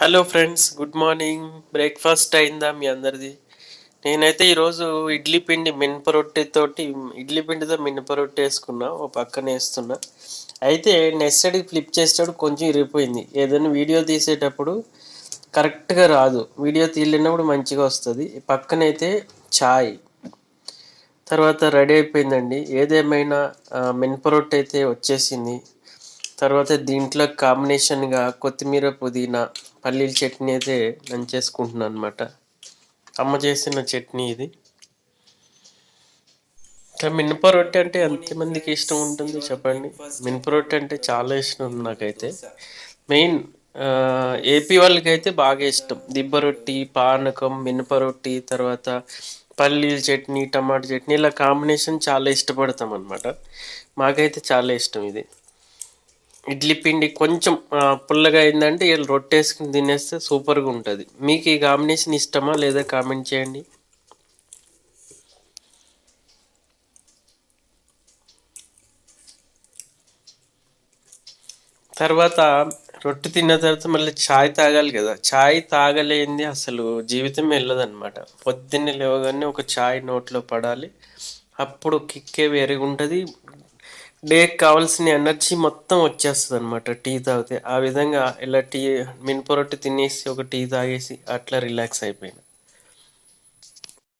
Hello friends good morning. Breakfast అయిందా మీ అందరిది? నేనైతే ఈరోజు ఇడ్లీ పిండి మినప రొట్టెతోటి ఇడ్లీ పిండితో మినప రొట్టె వేసుకున్నా ఓ పక్కన వేస్తున్నా. అయితే నెక్స్ట్ ఫ్లిప్ చేసేటప్పుడు కొంచెం ఇరిగిపోయింది. ఏదైనా వీడియో తీసేటప్పుడు కరెక్ట్గా రాదు. వీడియో తీయలేనప్పుడు మంచిగా వస్తుంది. పక్కనైతే ఛాయ్ తర్వాత రెడీ అయిపోయిందండి. ఏదేమైనా మినప రొట్టె అయితే వచ్చేసింది. తర్వాత దీంట్లో కాంబినేషన్గా కొత్తిమీర పుదీనా పల్లీల చట్నీ అయితే నేను చేసుకుంటున్నాను అనమాట అమ్మ చేసిన చట్నీ ఇది. ఇంకా మినప రొట్టె అంటే ఎంతమందికి ఇష్టం ఉంటుంది చెప్పండి. మినప రొట్టె అంటే చాలా ఇష్టం నాకైతే. మెయిన్ ఏపీ వాళ్ళకి అయితే బాగా ఇష్టం. దిబ్బ రొట్టి పానకం మినప రొట్టి తర్వాత పల్లీల చట్నీ టమాటా చట్నీ ఇలా కాంబినేషన్ చాలా ఇష్టపడతాం అనమాట మాకైతే చాలా ఇష్టం ఇది. ఇడ్లీ పిండి కొంచెం పుల్లగా అయిందంటే వీళ్ళు రొట్టేసుకుని తినేస్తే సూపర్గా ఉంటుంది. మీకు ఈ కాంబినేషన్ ఇష్టమా లేదా కామెంట్ చేయండి. తర్వాత రొట్టె తిన్న తర్వాత మళ్ళీ ఛాయ్ తాగాలి కదా. ఛాయ్ తాగలేంది అసలు జీవితం వెళ్ళదన్నమాట. పొద్దున్నే లేవగానే ఒక ఛాయ్ నోట్లో పడాలి. అప్పుడు కిక్కే వేరుగా ఉంటుంది డేకి కావాల్సిన ఎనర్జీ మొత్తం వచ్చేస్తుంది అనమాట టీ తాగితే. ఆ విధంగా ఇలా టీ మినపొరొట్టి తినేసి ఒక టీ తాగేసి అట్లా రిలాక్స్ అయిపోయినా.